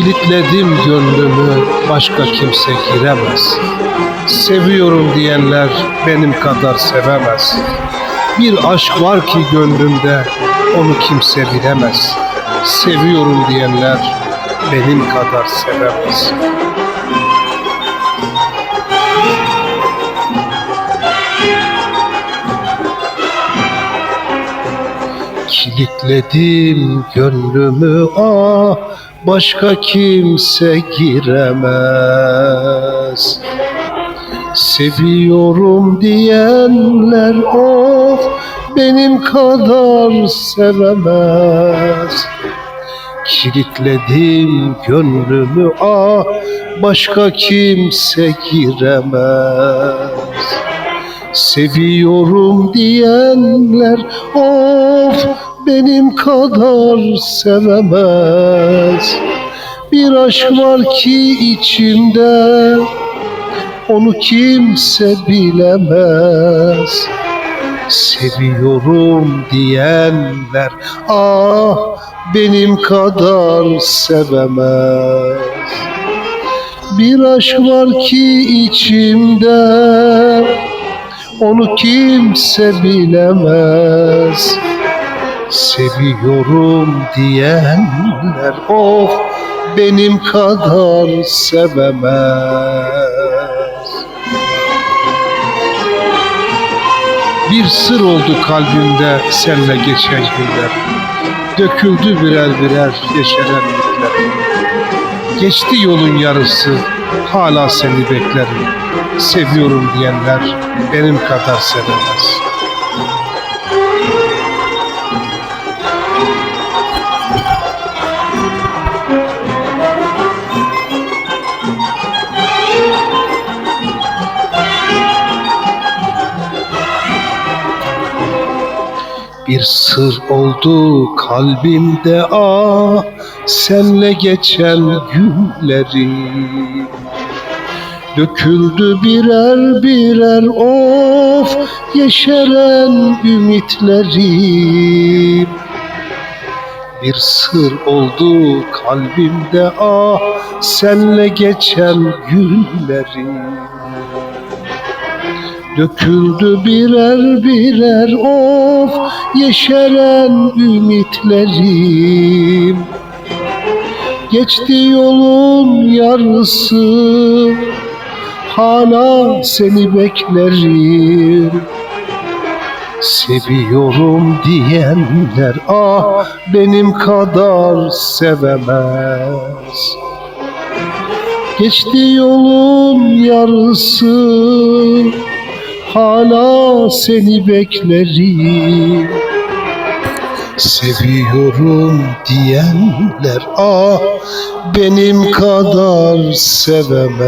Kilitledim gönlümü başka kimse giremez. Seviyorum diyenler benim kadar sevemez. Bir aşk var ki gönlümde onu kimse bilemez. Seviyorum diyenler benim kadar sevemez. Kilitledim gönlümü ah başka kimse giremez. Seviyorum diyenler of benim kadar sevemez. Kilitledim gönlümü ah başka kimse giremez. Seviyorum diyenler of benim kadar sevemez. Bir aşk var ki içimde onu kimse bilemez. Seviyorum diyenler ah benim kadar sevemez. Bir aşk var ki içimde onu kimse bilemez. Seviyorum diyenler of benim kadar sevemez. Bir sır oldu kalbimde senle geçen günler. Döküldü birer birer yeşerenlikler. Geçti yolun yarısı, hala seni beklerim. Seviyorum diyenler benim kadar sevemez. Bir sır oldu kalbimde ah senle geçen günlerim. Döküldü birer birer of yeşeren ümitlerim. Bir sır oldu kalbimde ah senle geçen günlerim Döküldü birer birer of yeşeren ümitlerim. Geçti yolun yarısı hala seni beklerim. Seviyorum diyenler ah benim kadar sevemez. Geçti yolun yarısı hala seni beklerim. Seviyorum diyenler ah benim kadar sevemez